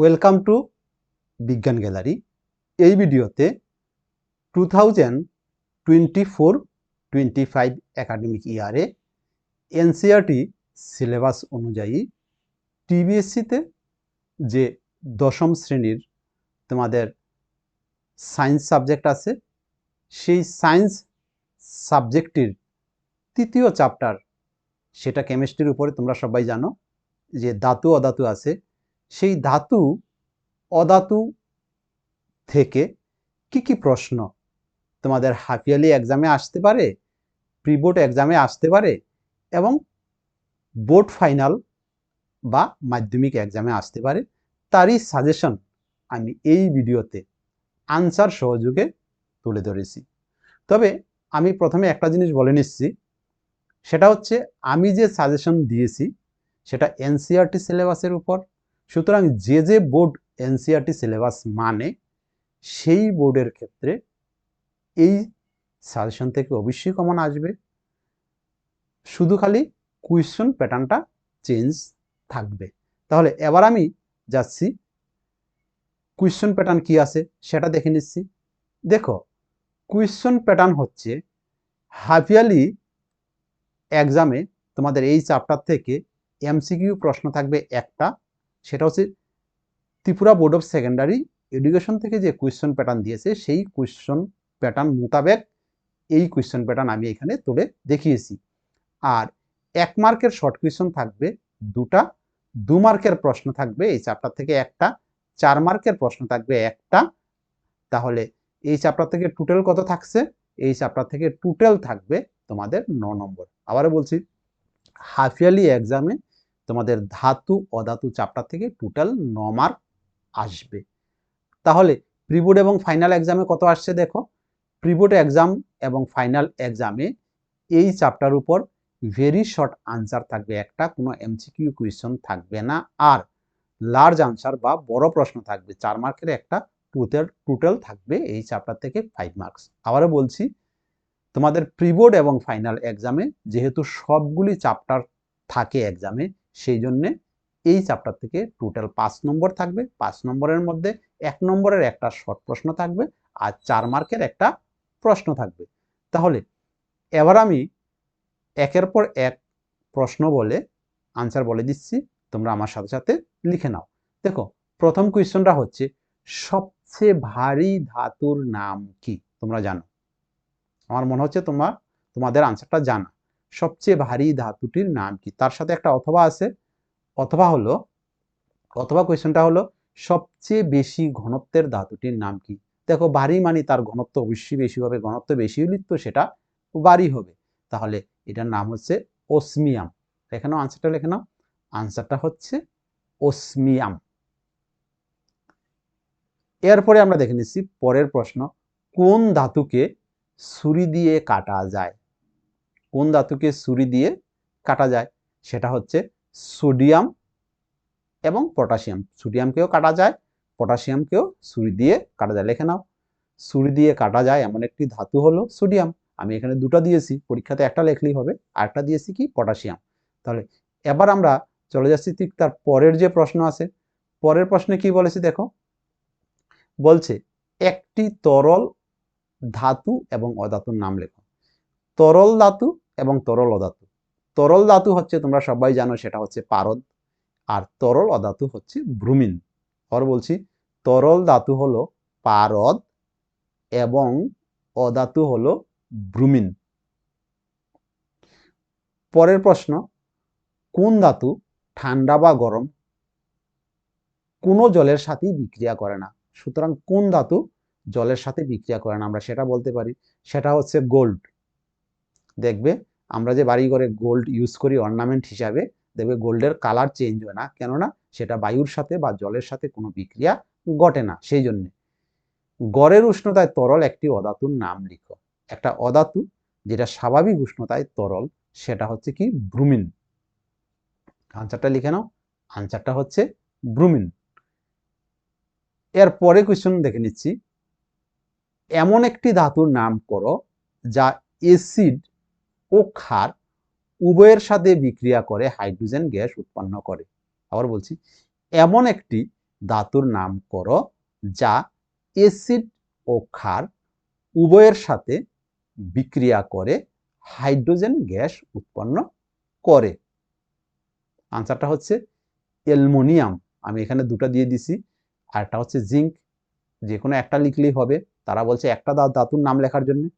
Welcome to বিজ্ঞান gallery এই ভিডিওতে two thousand twenty four twenty five academic ইয়ারে এনসিআরটি সিলেবাস অনুযায়ী টিবিএসসিতে যে দশম শ্রেণির তোমাদের সায়েন্স সাবজেক্ট আছে, সেই সায়েন্স সাবজেক্টটির তৃতীয় চ্যাপ্টার সেটা কেমিস্ট্রির উপরে তোমরা সবাই জানো, যে ধাতু অধাতু আছে সেই ধাতু অধাতু থেকে কি কি প্রশ্ন? তোমাদের হাফ ইয়ারলি এক্সামে আসতে পারে প্রি বোর্ড এক্সামে আসতে পারে এবং বোর্ড ফাইনাল বা মাধ্যমিক এক্সামে আসতে পারে। তারই সাজেশন আমি এই ভিডিওতে আনসার সহযোগে তুলে ধরেছি। তবে আমি প্রথমে একটা জিনিস বলে নিচ্ছি, সেটা হচ্ছে আমি যে সাজেশন দিয়েছি, সেটা এনসিআরটি সিলেবাসের উপর সুতরাং যে যে বোর্ড এনসিআরটি সিলেবাস মানে সেই বোর্ডের ক্ষেত্রে এই সাজেশন থেকে অবশ্যই কমন আসবে। শুধু খালি কুয়েশন প্যাটার্নটা চেঞ্জ থাকবে। তাহলে এবার আমি যাচ্ছি। কুয়েশন প্যাটার্ন কি আছে সেটা দেখে নিচ্ছি। দেখো কুয়েশন প্যাটার্ন হচ্ছে হাফিয়ালি এক্সামে তোমাদের এই চ্যাপ্টার থেকে এমসিকিউ প্রশ্ন থাকবে একটা সেটা হচ্ছে Tripura board of secondary education থেকে যে কোয়েশ্চন প্যাটার্ন দিয়েছে, সেই কোয়েশ্চন প্যাটার্ন মোতাবেক এই কোয়েশ্চন প্যাটার্ন আমি এখানে তুলে দেখিয়েছি। আর এক মার্কের শর্ট কোয়েশ্চন থাকবে দুটা, দু মার্কের প্রশ্ন থাকবে এই চ্যাপ্টার থেকে একটা, চার মার্কের প্রশ্ন থাকবে একটা। তাহলে এই চ্যাপ্টার থেকে টোটাল কত থাকছে? এই চ্যাপ্টার থেকে টোটাল থাকবে তোমাদের ন নম্বর। আবারও বলছি, হাফ ইয়ারলি এক্সামে তোমাদের ধাতু, অধাতু চ্যাপ্টার থেকে টোটাল ন মার্ক আসবে। তাহলে প্রিবোর্ড এবং ফাইনাল এক্সামে কত আসছে দেখো? প্রিবোর্ড এক্সাম এবং ফাইনাল এক্সামে এই চাপটার উপর ভেরি শর্ট আনসার থাকবে। একটা কোনো এমসিকিউ কোয়েশ্চন থাকবে না। আর লার্জ আনসার বা বড় প্রশ্ন থাকবে। চার মার্কের একটা টোটাল টোটাল থাকবে এই চাপটার থেকে ফাইভ মার্কস আবারও বলছি, তোমাদের প্রিবোর্ড এবং ফাইনাল এক্সামে যেহেতু সবগুলি চ্যাপ্টার থাকে এক্সামে সেই জন্যে এই চ্যাপ্টার থেকে টোটাল পাঁচ নম্বর থাকবে। পাঁচ নম্বরের মধ্যে এক নম্বরের একটা শর্ট প্রশ্ন থাকবে আর চার মার্কের একটা প্রশ্ন থাকবে। তাহলে এবার আমি একের পর এক প্রশ্ন বলে আনসার বলে দিচ্ছি। তোমরা আমার সাথে সাথে লিখে নাও। দেখো, প্রথম কোয়েশ্চনটা হচ্ছে, সবচেয়ে ভারী ধাতুর নাম কি? তোমরা জানো। আমার মনে হচ্ছে তোমার তোমাদের আনসারটা জানা। সবচেয়ে ভারী ধাতুটির নাম কি? তার সাথে একটা অথবা আছে। অথবা হলো, অথবা কোয়েশ্চনটা হলো, সবচেয়ে বেশি ঘনত্বের ধাতুটির নাম কি? দেখো, ভারী মানে তার ঘনত্ব অবশ্যই বেশি হবে, ঘনত্ব বেশি হলে তো সেটা ভারী হবে। তাহলে এটার নাম হচ্ছে ওসমিয়াম এখানেও আনসারটা লেখে নাও। আনসারটা হচ্ছে ওসমিয়াম এরপরে আমরা দেখে নিচ্ছি, পরের প্রশ্ন, কোন ধাতুকে ছুরি দিয়ে কাটা যায়? কোন ধাতুকে ছুরি দিয়ে কাটা যায়? সেটা হচ্ছে সোডিয়াম এবং পটাশিয়াম। সোডিয়ামকেও কাটা যায়, পটাশিয়ামকেও ছুরি দিয়ে কাটা যায়। লেখে নাও। ছুরি দিয়ে কাটা যায় এমন একটি ধাতু হলো সোডিয়াম। আমি এখানে দুটো দিয়েছি, পরীক্ষাতে একটা লেখলেই হবে আরেকটা দিয়েছি কি? পটাশিয়াম। তাহলে এবার আমরা চলে যাচ্ছি ঠিক তার পরের যে প্রশ্ন আছে। পরের প্রশ্নে কি বলেছে দেখো? বলছে, একটি তরল ধাতু এবং অধাতুর নাম লেখো। তরল ধাতু এবং তরল অধাতু। তরল ধাতু হচ্ছে, তোমরা সবাই জানো, সেটা হচ্ছে পারদ। আর তরল অধাতু হচ্ছে ব্রুমিন। আর বলছি, তরল ধাতু হলো পারদ এবং অধাতু হলো ব্রুমিন। পরের প্রশ্ন, কোন ধাতু ঠান্ডা বা গরম? কোনো জলের সাথেই বিক্রিয়া করে না। সুতরাং কোন ধাতু জলের সাথে বিক্রিয়া করে না, আমরা সেটা বলতে পারি। সেটা হচ্ছে গোল্ড। দেখবে আমরা যে বাড়ি ঘরে গোল্ড ইউজ করি অর্নামেন্ট হিসাবে, দেখবে গোল্ডের কালার চেঞ্জ হয় না। কেননা সেটা বায়ুর সাথে বা জলের সাথে কোনো বিক্রিয়া ঘটে না, সেই জন্যে। গড়ের উষ্ণতায় তরল একটি অধাতুর নাম লিখো। একটা অধাতু যেটা স্বাভাবিক উষ্ণতায় তরল, সেটা হচ্ছে কি ব্রুমিন। আনসারটা লিখে নাও। আনসারটা হচ্ছে ব্রুমিন। এর পরে কোয়েশ্চন দেখে নিচ্ছি। এমন একটি ধাতুর নাম করো যা এসিড ও ক্ষার উভয়ের সাথে বিক্রিয়া করে হাইড্রোজেন গ্যাস উৎপন্ন করে। আবার বলছি, এমন একটি ধাতুর নাম করো যা অ্যাসিড ও ক্ষার উভয়ের সাথে বিক্রিয়া করে হাইড্রোজেন গ্যাস উৎপন্ন করে। আনসারটা হচ্ছে অ্যালমোনিয়াম। আমি এখানে দুটো দিয়ে দিছি, আর একটা হচ্ছে জিঙ্ক। যে কোনো একটা লিখলেই হবে। তারা বলছে একটা দা- ধাতুর নাম লেখার জন্য।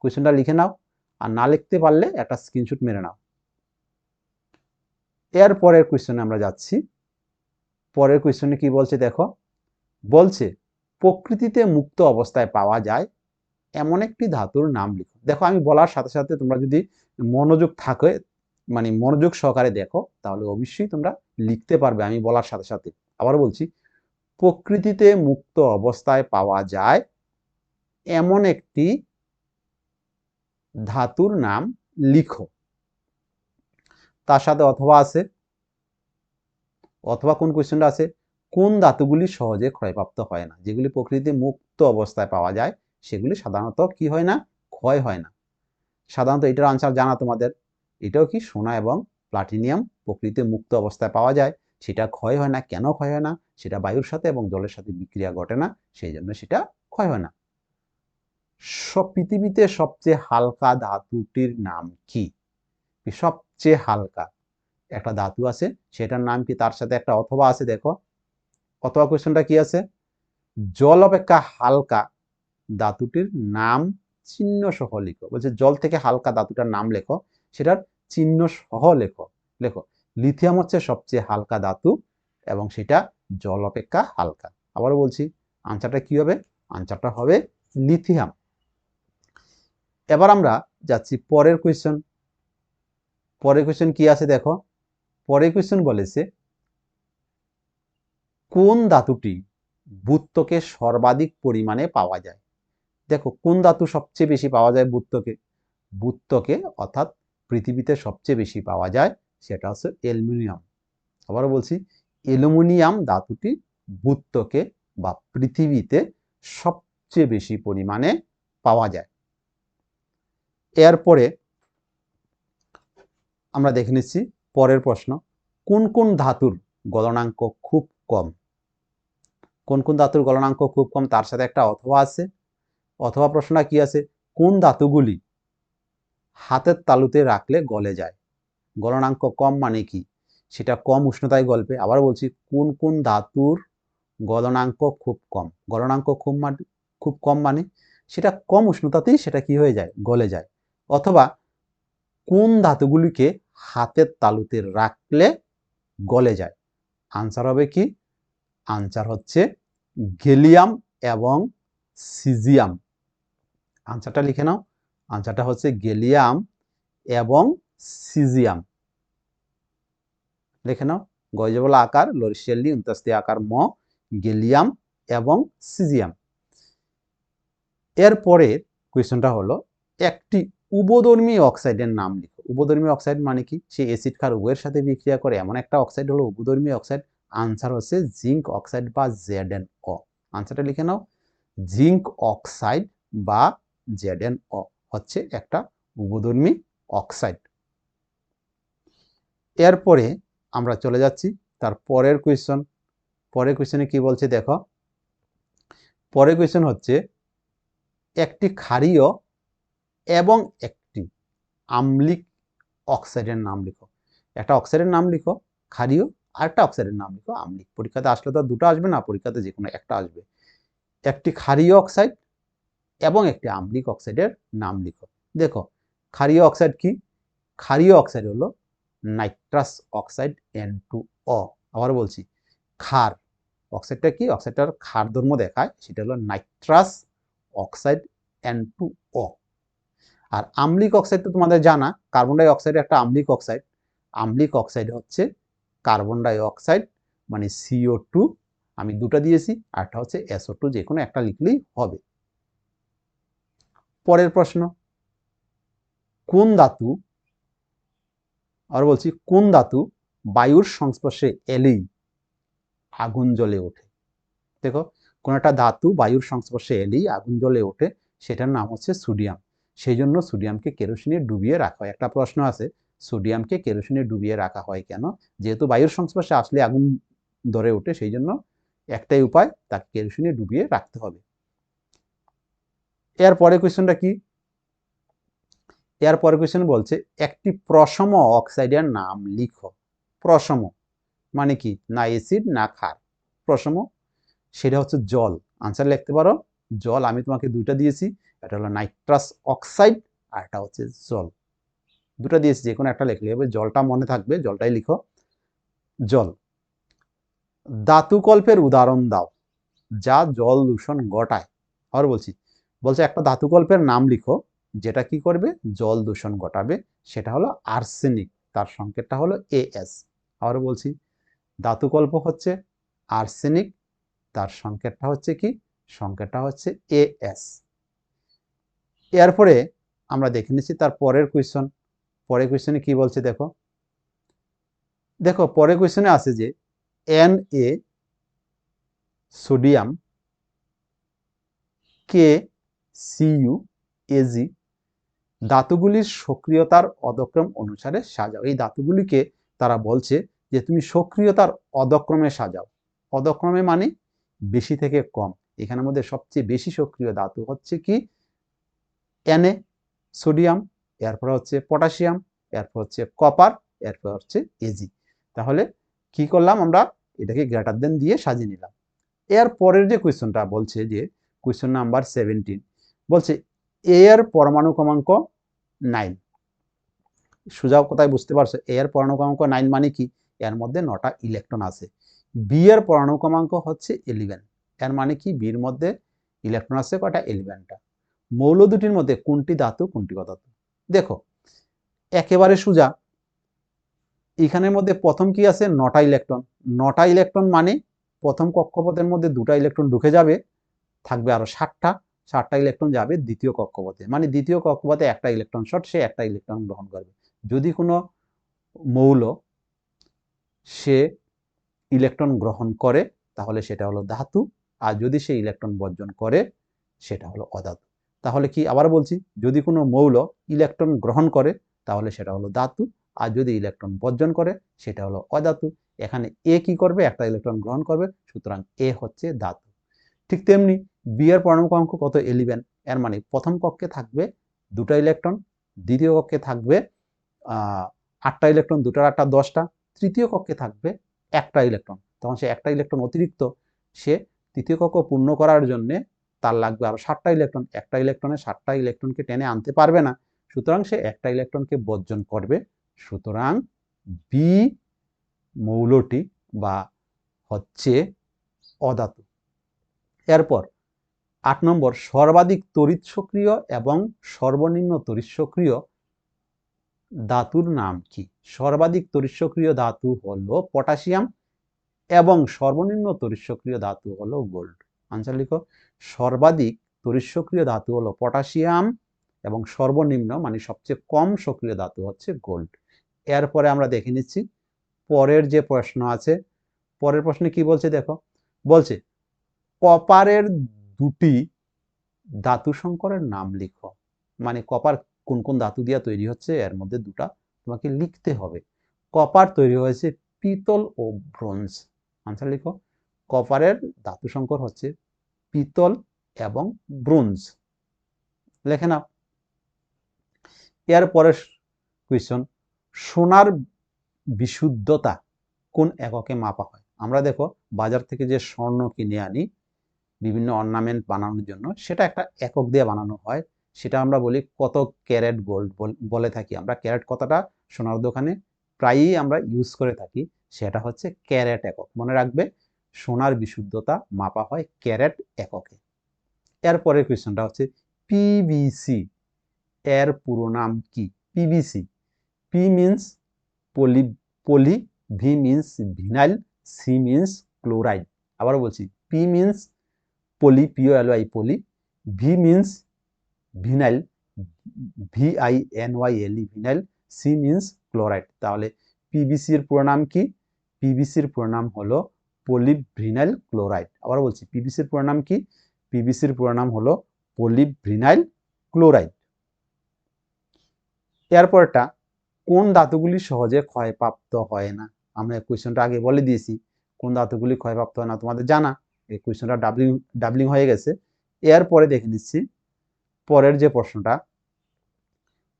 কোয়েশ্চেনটা লিখে নাও। আর না লিখতে পারলে একটা স্ক্রিনশট মেরে নাও। এর পরের কোয়েশ্চেনে আমরা যাচ্ছি। পরের কোয়েশ্চনে কি বলছে দেখো? বলছে, প্রকৃতিতে মুক্ত অবস্থায় পাওয়া যায় এমন একটি ধাতুর নাম লিখো। দেখো, আমি বলার সাথে সাথে তোমরা যদি মনোযোগ থাকে মানে মনোযোগ সহকারে দেখো, তাহলে অবশ্যই তোমরা লিখতে পারবে আমি বলার সাথে সাথে। আবার বলছি, প্রকৃতিতে মুক্ত অবস্থায় পাওয়া যায় এমন একটি ধাতুর নাম লিখো। তার সাথে অথবা আছে, অথবা কোন কোয়েশ্চেনটা আছে, কোন ধাতুগুলি সহজে ক্ষয়প্রাপ্ত হয় না? যেগুলি প্রকৃতিতে মুক্ত অবস্থায় পাওয়া যায়, সেগুলি সাধারণত কি হয় না? ক্ষয় হয় না। সাধারণত এটার আনসার জানা তোমাদের। এটাও কি সোনা এবং প্লাটিনিয়াম প্রকৃতিতে মুক্ত অবস্থায় পাওয়া যায়? সেটা ক্ষয় হয় না? কেন ক্ষয় হয় না? সেটা বায়ুর সাথে এবং জলের সাথে বিক্রিয়া ঘটে না? সেই জন্য সেটা ক্ষয় হয় না। পৃথিবীতে সবচেয়ে হালকা ধাতুটির নাম কি? সবচেয়ে হালকা একটা ধাতু আছে, সেটার নাম কি? তার সাথে একটা অথবা আছে, দেখো। অথবা কোয়েশ্চনটা কি আছে? জল অপেক্ষা হালকা ধাতুটির নাম চিহ্ন সহ লিখো। বলছে জল থেকে হালকা ধাতুটার নাম লেখো, সেটার চিহ্ন সহ লেখো। লেখো, লিথিয়াম হচ্ছে সবচেয়ে হালকা ধাতু এবং সেটা জল অপেক্ষা হালকা। আবারও বলছি আনসারটা কি হবে? আনসারটা হবে লিথিয়াম। এবার আমরা যাচ্ছি পরের কোয়েশ্চন পরের কোয়েশ্চন কি আছে দেখো? পরের কোয়েশ্চন বলেছে, কোন ধাতুটি বুত্তকে সর্বাধিক পরিমাণে পাওয়া যায়? দেখো, কোন ধাতু সবচেয়ে বেশি পাওয়া যায় বুত্তকে? বুত্তকে অর্থাৎ পৃথিবীতে সবচেয়ে বেশি পাওয়া যায় সেটা হচ্ছে অ্যালুমিনিয়াম। আবারও বলছি, অ্যালুমিনিয়াম ধাতুটি বুত্তকে বা পৃথিবীতে সবচেয়ে বেশি পরিমাণে পাওয়া যায়। এরপরে আমরা দেখে নিচ্ছি পরের প্রশ্ন, কোন কোন ধাতুর গলনাঙ্ক খুব কম? কোন কোন ধাতুর গলনাঙ্ক খুব কম? তার সাথে একটা অথবা আছে। অথবা প্রশ্নটা কি আছে? কোন ধাতুগুলি হাতের তালুতে রাখলে গলে যায়? গলনাঙ্ক কম মানে কি? সেটা কম উষ্ণতায় গল্পে আবার বলছি, কোন কোন ধাতুর গলনাঙ্ক খুব কম? গলনাঙ্ক খুব খুব কম মানে সেটা কম উষ্ণতাতেই সেটা কি হয়ে যায়? গলে যায়। অথবা কোন ধাতুগুলিকে হাতের তালুতে রাখলে গলে যায়? আনসার হবে কি? আনসার হচ্ছে গেলিয়াম এবং সিজিয়াম। আনসারটা লিখে নাও। আনসারটা হচ্ছে গেলিয়াম এবং সিজিয়াম। লিখে নাও। গজবলা আকার লরিশিয়ালি উনতাস্তি আকার, ম, গেলিয়াম এবং সিজিয়াম। এরপরে কোয়েশনটা হলো একটি উবধর্মী অক্সাইডের নাম লিখো। উবধর্মী অক্সাইড মানে কি? সে অ্যাসিড ক্ষার উভয়ের সাথে বিক্রিয়া করে। এমন একটা অক্সাইড হলো উবধর্মী অক্সাইড। আনসার হচ্ছে জিঙ্ক অক্সাইড বা জেড এন ও আনসারটা লিখে নাও। জিঙ্ক অক্সাইড বা জেড এন ও হচ্ছে একটা উবধর্মী অক্সাইড। এরপরে আমরা চলে যাচ্ছি তার পরের কোয়েশ্চন পরের কোয়েশ্চনে কি বলছে দেখো? পরের কোয়েশ্চন হচ্ছে একটি ক্ষারীয় এবং একটি আম্লিক অক্সাইডের নাম লিখো। একটা অক্সাইডের নাম লিখো, ক্ষারীয়, আর একটা অক্সাইডের নাম লিখো, আম্লিক। পরীক্ষাতে আসলে তো দুটো আসবে না, পরীক্ষাতে যে কোনো একটা আসবে। একটি ক্ষারীয় অক্সাইড এবং একটি আম্লিক অক্সাইডের নাম লিখো। দেখো, ক্ষারীয় অক্সাইড কি? ক্ষারীয় অক্সাইড হলো nitrous oxide N two O আবার বলছি, ক্ষার। অক্সাইডটা কি? অক্সাইডটার ক্ষার ধর্ম দেখায়, সেটা হলো nitrous oxide N two O আর আম্লিক অক্সাইড তো তোমাদের জানা কার্বন ডাই অক্সাইড একটা আম্লিক অক্সাইড। আম্লিক অক্সাইড হচ্ছে কার্বন ডাই অক্সাইড মানে সিও টু আমি দুটো দিয়েছি আরটা হচ্ছে এসও টু যে কোনো একটা লিখলেই হবে। পরের প্রশ্ন, কোন ধাতু, আর বলছি, কোন ধাতু বায়ুর সংস্পর্শে এলেই আগুন জ্বলে ওঠে? দেখো, কোন একটা ধাতু বায়ুর সংস্পর্শে এলেই আগুন জ্বলে ওঠে, সেটার নাম হচ্ছে সোডিয়াম। সেই জন্য সোডিয়ামকে কেরোসিনে ডুবিয়ে রাখা হয়। একটা প্রশ্ন আছে, সোডিয়ামকে কেরোসিনে ডুবিয়ে রাখা হয় কেন? যেহেতু বায়ুর সংস্পর্শে আসলে আগুন ধরে ওঠে সেই জন্য একটাই উপায়, তাকে কেরোসিনে ডুবিয়ে রাখতে হবে। এরপরে কোয়েশ্চনটা কি? এরপরে কোয়েশ্চন বলছে, একটি প্রসম অক্সাইডের নাম লিখো। প্রসম মানে কি? না এসিড না ক্ষার। প্রসম সেটা হচ্ছে জল। আনসার লিখতে পারো, জল আমি তোমাকে দুইটা দিয়েছি। এটা হলো নাইট্রাস অক্সাইড আর এটা হচ্ছে জল। দুটো দিয়েছি যে কোনো একটা লিখলে হবে, জলটা মনে থাকবে, জলটাই লিখো। জল। ধাতুকল্পের উদাহরণ দাও, যা জল দূষণ ঘটায়। আবার বলছি, বলছে একটা ধাতুকল্পের নাম লিখো, যেটা কি করবে? জল দূষণ ঘটাবে, সেটা হলো আর্সেনিক তার সংকেতটা হলো এএস আবার বলছি ধাতুকল্প হচ্ছে আর্সেনিক তার সংকেতটা হচ্ছে কি? সংকেতটা হচ্ছে এএস এরপরে আমরা দেখে নিচ্ছি তার পরের কোয়েশ্চন পরের কোয়েশ্চনে কি বলছে দেখো? দেখো, পরের কোয়েশ্চনে আছে যে N A sodium K CU AG ধাতুগুলির সক্রিয়তার অদক্রম অনুসারে সাজাও। এই ধাতুগুলিকে তারা বলছে যে, তুমি সক্রিয়তার অদক্রমে সাজাও। অদক্রমে মানে বেশি থেকে কম। এখানের মধ্যে সবচেয়ে বেশি সক্রিয় ধাতু হচ্ছে কি? এনএ সোডিয়াম, এরপর হচ্ছে পটাশিয়াম, এরপর হচ্ছে কপার, এরপর হচ্ছে এজি তাহলে কি করলাম আমরা? এটাকে গ্রেটার দেন দিয়ে সাজিয়ে নিলাম। এর পরের যে কোয়েশ্চনটা বলছে যে, কোয়েশ্চন নাম্বার সেভেন্টিন বলছে এর পরমাণু ক্রমাঙ্ক নাইন সোজা কোথায় বুঝতে পারছ এর পরমাণু ক্রমাঙ্ক নাইন মানে কি? এর মধ্যে নটা ইলেকট্রন আছে। বি এর পরমাণু ক্রমাঙ্ক হচ্ছে ইলেভেন এর মানে কি? বির মধ্যে ইলেকট্রন আছে কটা ইলেভেনটা মৌল দুটির মধ্যে কোনটি ধাতু, কোনটি অধাতু? দেখো, একেবারে সোজা। এখানের মধ্যে প্রথম কি আছে? নটা ইলেকট্রন। নটা ইলেকট্রন মানে প্রথম কক্ষপথের মধ্যে দুটা ইলেকট্রন ঢুকে যাবে, থাকবে আরও ষাটটা ষাটটা ইলেকট্রন যাবে দ্বিতীয় কক্ষপথে। মানে দ্বিতীয় কক্ষপথে একটা ইলেকট্রন শট, সে একটা ইলেকট্রন গ্রহণ করবে। যদি কোনো মৌল সে ইলেকট্রন গ্রহণ করে, তাহলে সেটা হলো ধাতু। আর যদি সে ইলেকট্রন বর্জন করে, সেটা হলো অধাতু। তাহলে কি আবার বলছি, যদি কোনো মৌল ইলেকট্রন গ্রহণ করে, তাহলে সেটা হলো ধাতু। আর যদি ইলেকট্রন বর্জন করে, সেটা হলো অধাতু। এখানে এ কি করবে? একটা ইলেকট্রন গ্রহণ করবে, সুতরাং এ হচ্ছে ধাতু। ঠিক তেমনি বি এর পরমাণু ক্রমাঙ্ক কত? এলিভেন এর মানে প্রথম কক্ষে থাকবে দুটো ইলেকট্রন, দ্বিতীয় কক্ষে থাকবে আটটা ইলেকট্রন, দুটার আটটা দশটা, তৃতীয় কক্ষে থাকবে একটা ইলেকট্রন। তখন সে একটা ইলেকট্রন অতিরিক্ত, সে তৃতীয় কক্ষ পূর্ণ করার জন্যে তার লাগবে আরও সাতটা ইলেকট্রন একটা ইলেকট্রনে সাতটা ইলেকট্রনকে টেনে আনতে পারবে না। সুতরাং সে একটা ইলেকট্রনকে বর্জন করবে। সুতরাং বি মৌলটি বা হচ্ছে অধাতু। এরপর আট নম্বর, সর্বাধিক তড়িৎ সক্রিয় এবং সর্বনিম্ন তড়িৎ সক্রিয় ধাতুর নাম কি? সর্বাধিক তড়িৎ সক্রিয় ধাতু হলো পটাশিয়াম এবং সর্বনিম্ন তড়িৎ সক্রিয় ধাতু হলো গোল্ড আনসার লিখো, সর্বাধিক তড়িৎ সক্রিয় ধাতু হলো পটাশিয়াম এবং সর্বনিম্ন মানে সবচেয়ে কম সক্রিয় ধাতু হচ্ছে গোল্ড। এরপরে আমরা দেখে নিচ্ছি পরের যে প্রশ্ন আছে, পরের প্রশ্নে কি বলছে দেখো, বলছে কপারের দুটি ধাতু সংকরের নাম লিখো। মানে কপার কোন কোন ধাতু দিয়া তৈরি হচ্ছে, এর মধ্যে দুটা তোমাকে লিখতে হবে। কপার তৈরি হয়েছে পিতল ও ব্রোঞ্জ। আনসার লিখো কপারের ধাতু সংকর হচ্ছে পিতল এবং ব্রোঞ্জ। লেখে না এর পরের কোয়েশন সোনার বিশুদ্ধতা কোন এককে মাপা হয়? আমরা দেখো, বাজার থেকে যে স্বর্ণ কিনে আনি, বিভিন্ন অর্নামেন্ট বানানোর জন্য, সেটা একটা একক দিয়ে বানানো হয়। সেটা আমরা বলি কত ক্যারেট গোল্ড বলে থাকি। আমরা ক্যারেট কথাটা সোনার দোকানে প্রায়ই আমরা ইউজ করে থাকি, সেটা হচ্ছে ক্যারেট একক। মনে রাখবে সোনার বিশুদ্ধতা মাপা হয় ক্যারেট এককে। এরপরের কোয়েশ্চনটা হচ্ছে পিবিসি এর পুরো নাম কি? PVC P means poly poly, V means vinyl, C means chloride. আবার বলছি, P means poly P O L I poly, V means vinyl, V I N Y L E vinyl, C means chloride. তাহলে পিবিসির পুরো নাম কি? পিবিসির পুরো নাম হলো পলিভিনাইল ক্লোরাইড। আবার বলছি পিবিসির পুরো নাম কি? পিবিসির পুরো নাম হলো পলিভিনাইল ক্লোরাইড। এরপরটা, কোন ধাতুগুলি সহজে ক্ষয়প্রাপ্ত হয় না? আমরা এই কোয়েশনটা আগে বলে দিয়েছি, কোন ধাতুগুলি ক্ষয়প্রাপ্ত হয় না তোমাদের জানা? এই কোয়েশ্চনটা ডাবলিং ডাবলিং হয়ে গেছে। এরপরে দেখে নিচ্ছি, পরের যে প্রশ্নটা,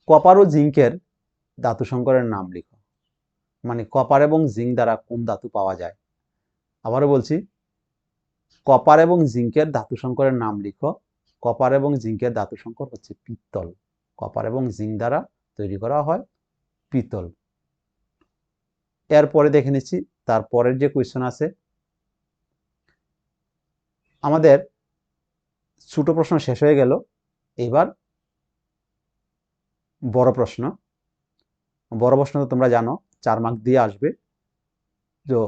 কপার ও জিঙ্কের ধাতু সংকরের নাম লিখো। মানে কপার এবং জিঙ্ক দ্বারা কোন ধাতু পাওয়া যায়? আবারও বলছি, কপার এবং জিঙ্কের ধাতু সংকরের নাম লিখো। কপার এবং জিঙ্কের ধাতু সংকর হচ্ছে পিত্তল। কপার এবং জিঙ্ক দ্বারা তৈরি করা হয় পিতল এরপরে দেখে নিচ্ছি, তারপরের যে কোয়েশ্চন আছে, আমাদের ছোট প্রশ্ন শেষ হয়ে গেল। এবার বড় প্রশ্ন। বড় প্রশ্ন তো তোমরা জানো, চার মার্ক দিয়ে আসবে। তো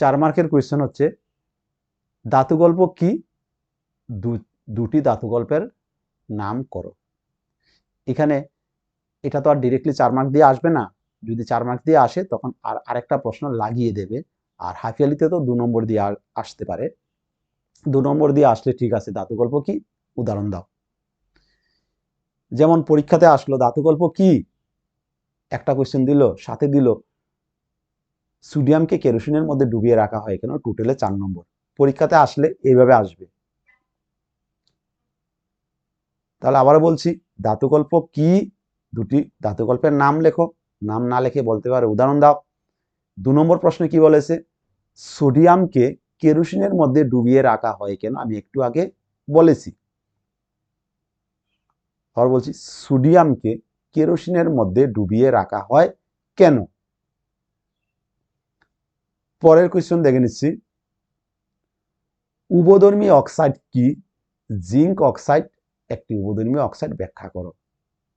চার মার্কের কোয়েশ্চন হচ্ছে, ধাতু গল্প কি? দুটি ধাতু গল্পের নাম করো। এখানে এটা তো আর ডিরেক্টলি চার মার্ক দিয়ে আসবে না। যদি চার মার্ক দিয়ে আসে, তখন আর আরেকটা প্রশ্ন লাগিয়ে দেবে। আর হাফিয়ালিতে তো দু নম্বর দিয়ে আসতে পারে। দু নম্বর দিয়ে আসলে ঠিক আছে, ধাতু গল্প কি? উদাহরণ দাও। যেমন পরীক্ষাতে আসলো, ধাতু গল্প কি? একটা কোয়েশ্চেন দিল, সাথে দিল সোডিয়ামকে কেরোসিনের মধ্যে ডুবিয়ে রাখা হয় কেন? টোটালে চার নম্বর। পরীক্ষাতে আসলে এইভাবে আসবে। তাহলে আবার বলছি, ধাতুকল্প কি? দুটি ধাতুকল্পের নাম লেখো। নাম না লেখে বলতে পারে, উদাহরণ দাও। দু নম্বর প্রশ্নে কি বলেছে? সোডিয়ামকে কেরোসিনের মধ্যে ডুবিয়ে রাখা হয় কেন? আমি একটু আগে বলেছি। আবার বলছি, সোডিয়ামকে কেরোসিনের মধ্যে ডুবিয়ে রাখা হয় কেন? পরের দেখে নিচ্ছি। উবধর্মী অক্সাইড কি? জিঙ্ক অক্সাইড একটি উবধর্মী অক্সাইড ব্যাখ্যা করো।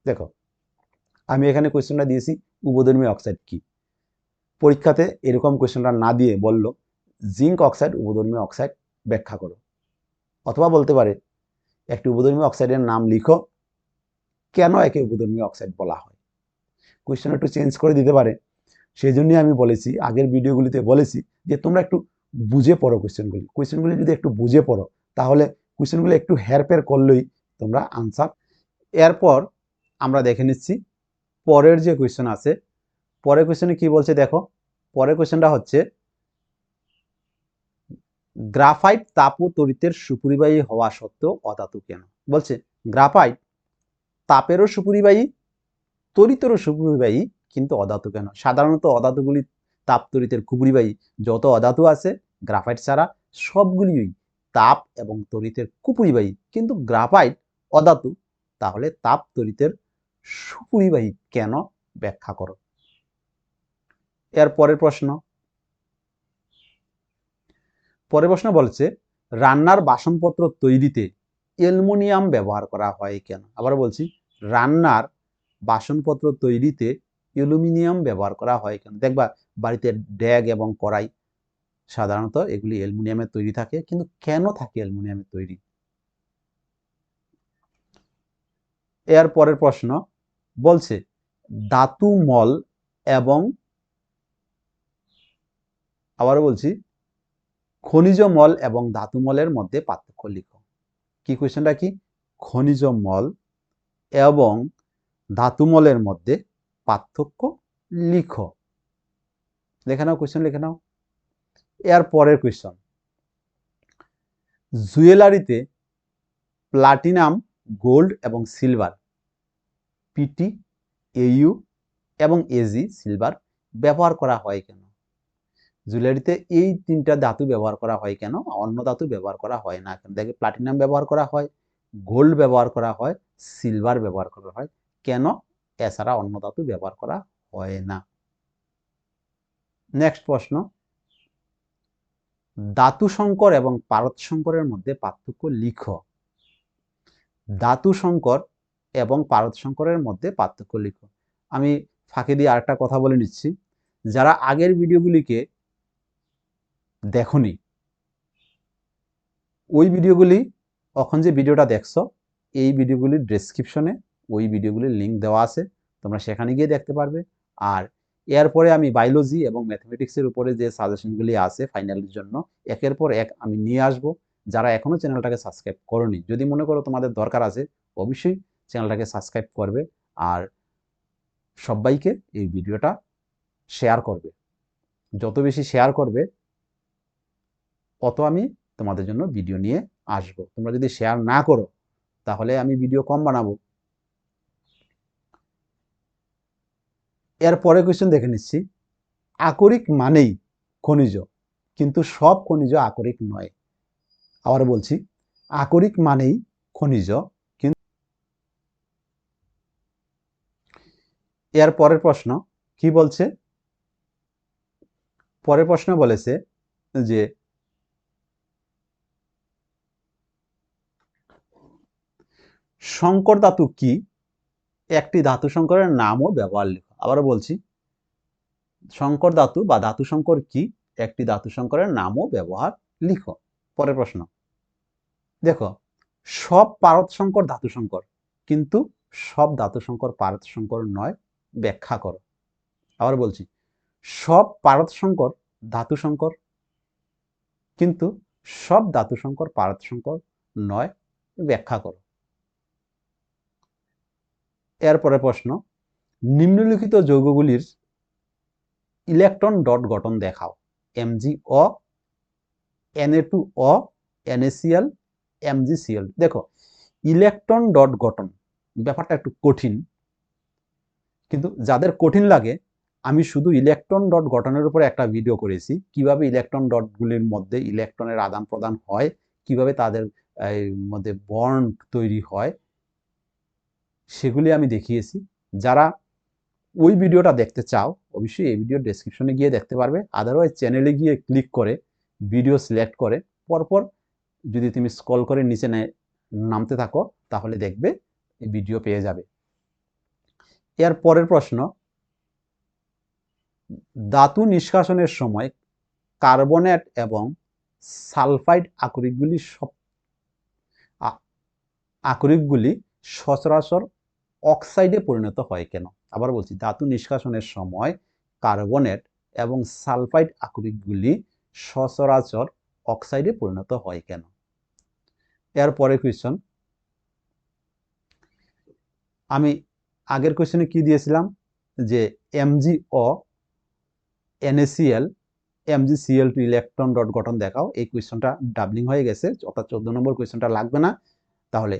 দেখো, আমি এখানে কোয়েশ্চনটা দিয়েছি উবধর্মী অক্সাইড কি? পরীক্ষাতে এরকম কোয়েশ্চনটা না দিয়ে বলল জিঙ্ক অক্সাইড উবধর্মী অক্সাইড ব্যাখ্যা করো। অথবা বলতে পারে, একটি উবধর্মী অক্সাইডের নাম লিখো, কেন একে উবধর্মী অক্সাইড বলা হয়? কোয়েশ্চন একটু চেঞ্জ করে দিতে পারে। সেই জন্যই আমি বলেছি, আগের ভিডিওগুলিতে বলেছি যে তোমরা একটু বুঝে পড়ো কোয়েশ্চেনগুলি। কোয়েশ্চেনগুলি যদি একটু বুঝে পড়ো, তাহলে কোয়েশ্চেনগুলি একটু হেরফের করলেই তোমরা আনসার এরপর আমরা দেখে নিচ্ছি, পরের যে কোয়েশ্চেন আছে, পরের কোয়েশ্চেনে কি বলছে দেখো, পরের কোয়েশ্চেনটা হচ্ছে গ্রাফাইট তাপ ও তরিতের সুপরিবাহী হওয়া সত্ত্বেও অধাতু কেন? বলছে গ্রাফাইট তাপেরও সুপরিবাহী তরিতেরও সুপরিবাহী কিন্তু অধাতু কেন? সাধারণত অধাতুগুলি তাপ তরিতের কুপরিবাহী যত অধাতু আছে, গ্রাফাইট ছাড়া সবগুলিই তাপ এবং তরিতের কুপরিবাহী কিন্তু গ্রাফাইট অধাতু, তাহলে তাপ তরিতের সুপরিবাহী কেন ব্যাখ্যা করো? এর পরের প্রশ্ন। পরের প্রশ্ন বলছে, রান্নার বাসনপত্র তৈরিতে অ্যালুমিনিয়াম ব্যবহার করা হয় কেন? আবার বলছি, রান্নার বাসনপত্র তৈরিতে অ্যালুমিনিয়াম ব্যবহার করা হয় কেন? দেখবা বাড়িতে ড্যাগ এবং কড়াই সাধারণত এগুলি অ্যালুমিনিয়ামের তৈরি থাকে, কিন্তু কেন থাকে অ্যালুমিনিয়ামের তৈরি? এর পরের প্রশ্ন বলছে, ধাতু মল এবং আবারও বলছি, খনিজ মল এবং ধাতু মলের মধ্যে পার্থক্য লিখো। কি কোয়েশ্চেনটা কি? খনিজ মল এবং ধাতু মলের মধ্যে পার্থক্য লিখো। লেখে নাও কোয়েশ্চেন লিখে নাও। এর পরের কোয়েশ্চন জুয়েলারিতে প্লাটিনাম গোল্ড এবং সিলভার পিটি এইউ এবং এজি সিলভার ব্যবহার করা হয় কেন? জুয়েলারিতে এই তিনটা ধাতু ব্যবহার করা হয় কেন? অন্য ধাতু ব্যবহার করা হয় না কেন? দেখে প্লাটিনাম ব্যবহার করা হয় গোল্ড ব্যবহার করা হয় সিলভার ব্যবহার করা হয়। কেন? এছাড়া অন্য ধাতু ব্যবহার করা হয় না। নেক্সট প্রশ্ন। ধাতু সংকর এবং পারদ সংকরের মধ্যে পার্থক্য লিখ। ধাতু সংকর এবং পারদ সংকরের মধ্যে পার্থক্য লিখ। আমি ফাঁকে দিয়ে আরেকটা কথা বলে নিচ্ছি। যারা আগের ভিডিওগুলিকে দেখনি, ওই ভিডিওগুলি, এখন যে ভিডিওটা দেখছ, এই ভিডিওগুলির ডেসক্রিপশনে ওই ভিডিওগুলির লিঙ্ক দেওয়া আছে, তোমরা সেখানে গিয়ে দেখতে পারবে। আর এরপরে আমি বায়োলজি এবং ম্যাথমেটিক্সের উপরে যে সাজেশনগুলি আছে ফাইনালের জন্য, একের পর এক আমি নিয়ে আসব। যারা এখনও চ্যানেলটাকে সাবস্ক্রাইব করনি, যদি মনে করো তোমাদের দরকার আছে, অবশ্যই চ্যানেলটাকে সাবস্ক্রাইব করবে আর সবাইকে এই ভিডিওটা শেয়ার করবে। যত বেশি শেয়ার করবে, অত আমি তোমাদের জন্য ভিডিও নিয়ে আসব। তোমরা যদি শেয়ার না করো, তাহলে আমি ভিডিও কম বানাবো। এর পরে কোয়েশ্চেন দেখে নিচ্ছি। আকরিক মানেই খনিজ, কিন্তু সব খনিজ আকরিক নয়। আবার বলছি, আকরিক মানেই খনিজ, কিন্তু এর পরের প্রশ্ন কি বলছে? পরের প্রশ্ন বলেছে যে শঙ্কর ধাতু কি? একটি ধাতু সংকরের নাম ও ব্যবহার লিখো আবারও বলছি সংকর ধাতু বা ধাতু সংকর কি? একটি ধাতু সংকরের নামও ব্যবহার লিখো। পরের প্রশ্ন। দেখো, সব পারদ সংকর ধাতু সংকর কিন্তু সব ধাতু সংকর পারদ সংকর নয়, ব্যাখ্যা করো। আবার বলছি, সব পারদ সংকর ধাতু সংকর কিন্তু সব ধাতু সংকর পারদ সংকর নয়, ব্যাখ্যা করো। এরপরে প্রশ্ন নিম্নলিখিত যৌগগুলির ইলেকট্রন ডট গঠন দেখাও। MG O NA two O NACL MGCL দেখো ইলেকট্রন ডট গঠন ব্যাপারটা একটু কঠিন, কিন্তু যাদের কঠিন লাগে, আমি শুধু ইলেকট্রন ডট গঠনের উপরে একটা ভিডিও করেছি, কীভাবে ইলেকট্রন ডটগুলির মধ্যে ইলেকট্রনের আদান প্রদান হয়, কীভাবে তাদের মধ্যে বন্ড তৈরি হয়, সেগুলি আমি দেখিয়েছি। যারা ওই ভিডিওটা দেখতে চাও, অবশ্যই এই ভিডিও ডেসক্রিপশনে গিয়ে দেখতে পারবে। আদারওয়াইজ চ্যানেলে গিয়ে ক্লিক করে ভিডিও সিলেক্ট করে, পরপর যদি তুমি স্কল করে নিচে নামতে থাকো, তাহলে দেখবে এই ভিডিও পেয়ে যাবে। এর পরের প্রশ্ন, ধাতু নিষ্কাশনের সময় কার্বনেট এবং সালফাইড আকরিকগুলি সব আকরিকগুলি সচরাচর অক্সাইডে পরিণত হয় কেন? আবার বলছি, ধাতু নিষ্কাশনের সময় কার্বনেট এবং সালফাইড আকরিকগুলি সচরাচর অক্সাইডে পরিণত হয় কেন? এর পরে কোয়েশ্চন আমি আগের কোয়েশ্চনে কি দিয়েছিলাম? যে MG O NACL MG CL two electron dot গঠন দেখাও। এই কোয়েশ্চনটা ডাবলিং হয়ে গেছে, অর্থাৎ চোদ্দ নম্বর কোয়েশ্চনটা লাগবে না। তাহলে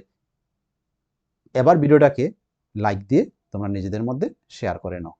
এবার ভিডিওটাকে লাইক দিয়ে তোমরা নিজেদের মধ্যে শেয়ার করে নাও।